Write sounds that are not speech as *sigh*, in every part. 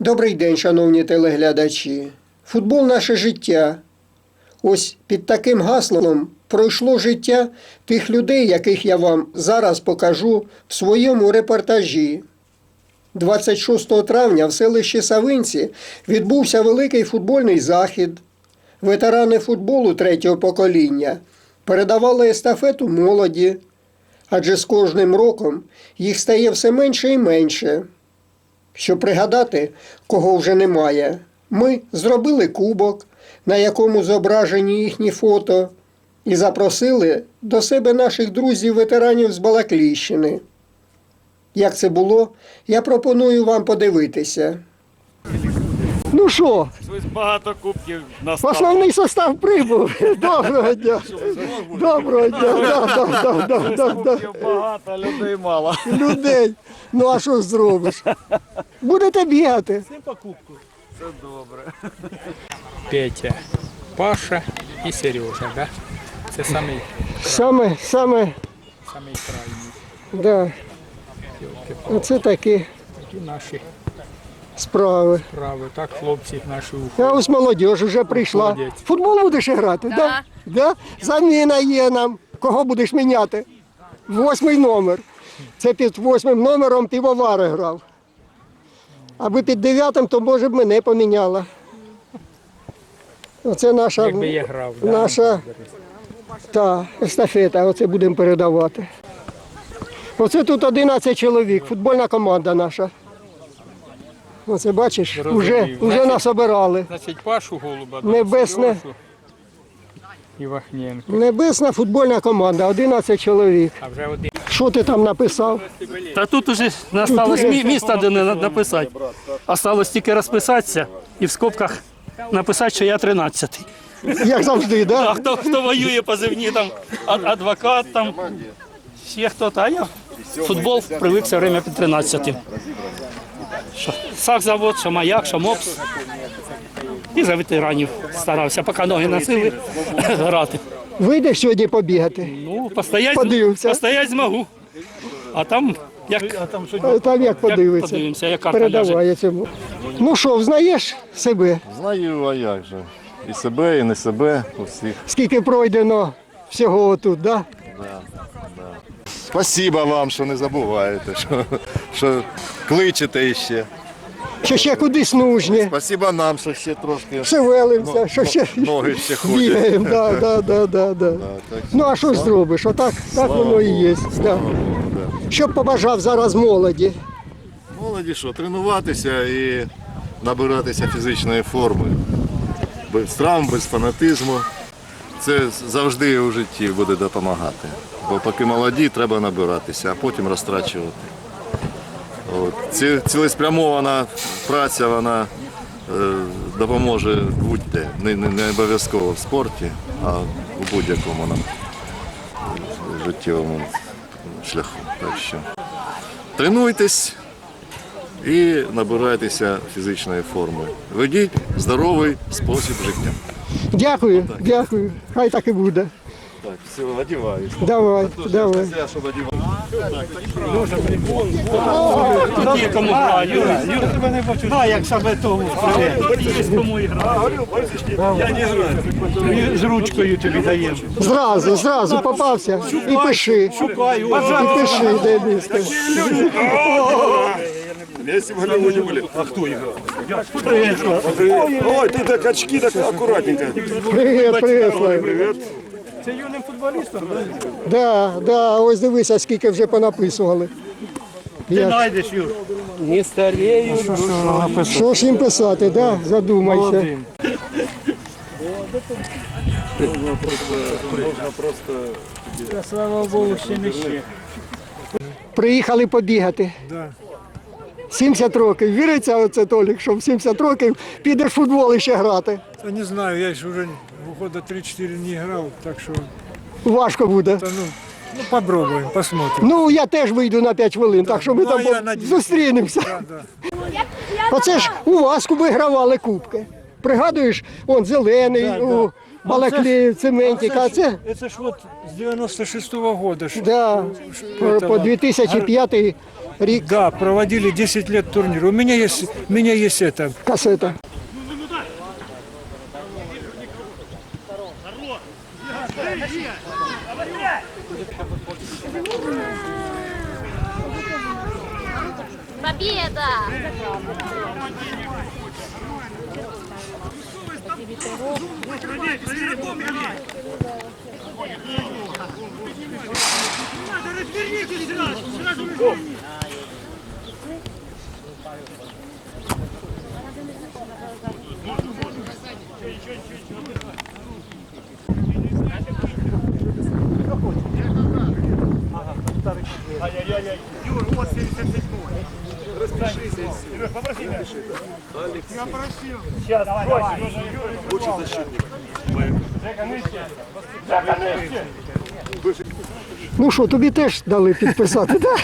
Добрий день, шановні телеглядачі. Футбол наше життя. Ось під таким гаслом пройшло життя тих людей, яких я вам зараз покажу в своєму репортажі. 26 травня в селищі Савинці відбувся великий футбольний захід. Ветерани футболу третього покоління передавали естафету молоді, адже з кожним роком їх стає все менше і менше. Щоб пригадати, кого вже немає, ми зробили кубок, на якому зображені їхні фото, і запросили до себе наших друзів-ветеранів з Балакліщини. Як це було, я пропоную вам подивитися. Ну що, Щось багато кубків настало. основний состав прибув. Доброго дня. Доброго дня. Да, да, да, да, да, да. Кубків багато, людей мало. Людей. Ну а що зробиш? Будете бігати. Це добре. Петя, Паша і Сережа, да? Це самий, Саме, саме, самий крайній. да, оце такі Такі наші справи. справи. Так, хлопці наші А уходять. ось молодіж вже прийшла. Молодець. Футбол будеш грати? Да. Да? Заміна є нам. Кого будеш міняти? Восьмий номер. Це під восьмим номером півовари грав. Аби під дев'ятим, то може б мене поміняла. Оце наша, Якби я грав, да? наша та, естафета, оце будемо передавати. Оце тут 11 чоловік, футбольна команда наша. Оце бачиш, вже, Розумію. вже нас обирали. Значить, Пашу Голуба, Небесне. Сережу і Вахненко. Небесна футбольна команда, 11 чоловік. А вже один. Що ти там написав? Та тут уже не осталось мі- міста, де не на- написати. Осталось тільки розписатися і в скобках написати, що я 13-й. Як завжди, А да? хто, хто воює позивні, там, а- адвокат, там, ще хто-то, а я в футбол привик все время під 13-м. Що Сахзавод, що маяк, що мопс. І за ветеранів старався, поки ноги носили *laughs* грати. Вийдеш сьогодні побігати. Ну, постоять, Подивимося. постоять змогу. А там, як, А Там як як подивиться. подивимося, як карта ляже. Передавай цьому. Ну що, взнаєш себе? Знаю, а як же. І себе, і не себе, усіх. Скільки пройдено всього тут, да? Спасибо вам, що не забуваєте, що, що кличете іще. Що ще кудись нужні. Спасибо нам, що ще трошки Шевелимося, що ще ноги ще ходять. *laughs* Да, да, да, да, да. Ну а що ж зробиш? Отак так воно і є. Да. Що б побажав зараз молоді? Молоді що, тренуватися і набиратися фізичної форми. Без травм, без фанатизму. Це завжди у житті буде допомагати. Бо поки молоді, треба набиратися, а потім розтрачувати. Ці- Цілеспрямована праця вона е, допоможе будь-де. Не, не, не обов'язково в спорті, а у будь-якому нам життєвому шляху. Так що тренуйтесь і набирайтеся фізичної форми. Ведіть здоровий спосіб життя. Дякую, дякую. Хай так і буде. Так, все, одіваюсь. Давай, давай. Я, є кому грати. Юра, Юра, тебе не бачу. А, як саме тому. Є кому і грати. З ручкою тобі даємо. Зразу, зразу попався. І пиши. Шукаю. І пиши, де місце. Якщо в Голлівуді були. Ой, ты так очки так аккуратненько. Привіт, привіт, Славі. Привет. Це юним футболістом. Да, да, ось дивися, скільки вже понаписували. Ти знайдеш, Юр. Що ж їм писати, да? задумайся. Слава Богу, ще не ще. Приїхали побігати. 70 років. Віриться оце Толік, що в 70 років підеш в футбол іще грати. Та не знаю, я ж уже виходить 3-4 не грав, так що Важко буде. та ну, ну попробуємо, посмотрим. Ну, я теж вийду на 5 хвилин, так що ми Ну, там я зустрінемося. Да, да. Оце ж у вас вигравали кубки. Пригадуєш, он зелений, Да, у да. Балаклі, Цементіка, а це Це ж от з 96-го года. ж. да, по, по 2005 Да, проводили 10 лет турнир. У меня есть, у меня есть это, касета. Победа! Ну що, тобі теж дали підписати, так?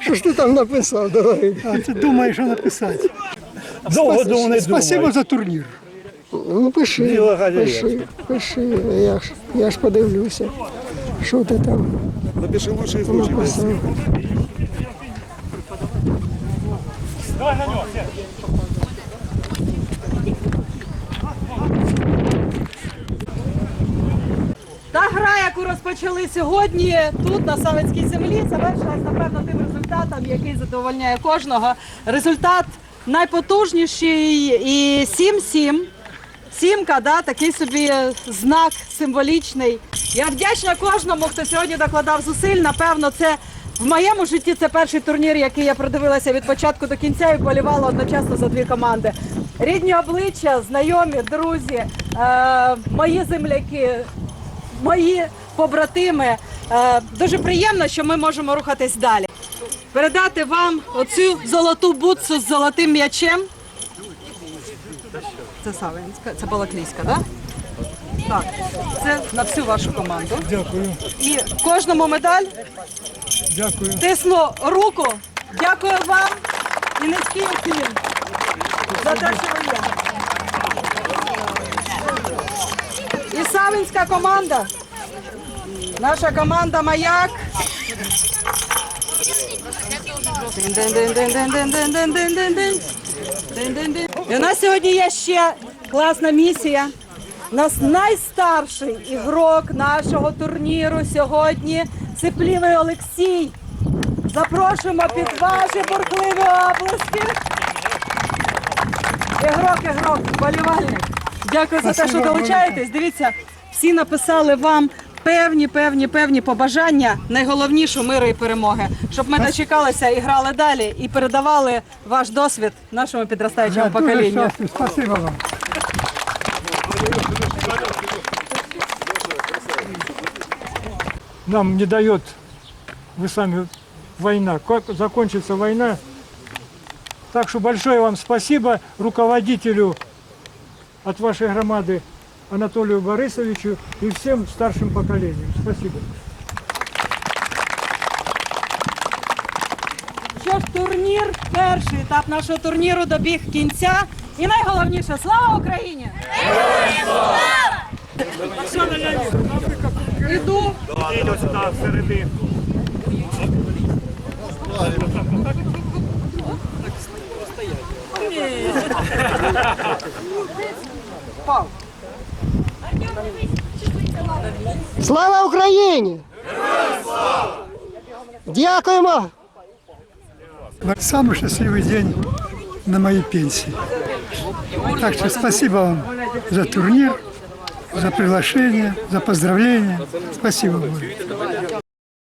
Що ж ти там написав? Давай. А ти думаєш, що написати? Довго думав, не Спасибо за турнір. Ну пиши, пиши, пиши. Я ж, я ж подивлюся. Що ти там Напиши лучший случай. написав? Та гра, яку розпочали сьогодні тут, на Савицькій землі, завершилась, напевно, тим результатом, який задовольняє кожного. Результат найпотужніший і 7-7. Сімка, да, такий собі знак символічний. Я вдячна кожному, хто сьогодні докладав зусиль. Напевно, це в моєму житті це перший турнір, який я продивилася від початку до кінця і болівала одночасно за дві команди. Рідні обличчя, знайомі, друзі, е, мої земляки, мої побратими. Е, дуже приємно, що ми можемо рухатись далі. Передати вам оцю золоту бутсу з золотим м'ячем. Це Савинська, це Балаклійська, так? Так, це на всю вашу команду. Дякую. І кожному медаль. Дякую. Тисну руку. Дякую вам і низький уклін за те, що ви є. І Савинська команда. Наша команда маяк. І у нас сьогодні є ще класна місія. Нас найстарший ігрок нашого турніру сьогодні Сиплівий Олексій. Запрошуємо під ваші бурхливі оплески. Ігрок, ігрок, болівальник. Дякую за те, що долучаєтесь. Дивіться, всі написали вам певні, певні, певні побажання, найголовніше миру і перемоги, щоб ми дочекалися і грали далі, і передавали ваш досвід нашому підростаючому поколінню. щасливий, спасибо вам. Нам не дает, вы сами, война. Как закончится война? Так что большое вам спасибо руководителю от вашей громады Анатолию Борисовичу и всем старшим поколениям. Спасибо. Що ж, турнір, перший етап нашого турніру добіг кінця. І найголовніше, слава Україні! Іду. Слава Україні! Дякуємо! Самый счастливый день на моей пенсии. Так что спасибо вам за турнир, за приглашение, за поздравления. Спасибо вам.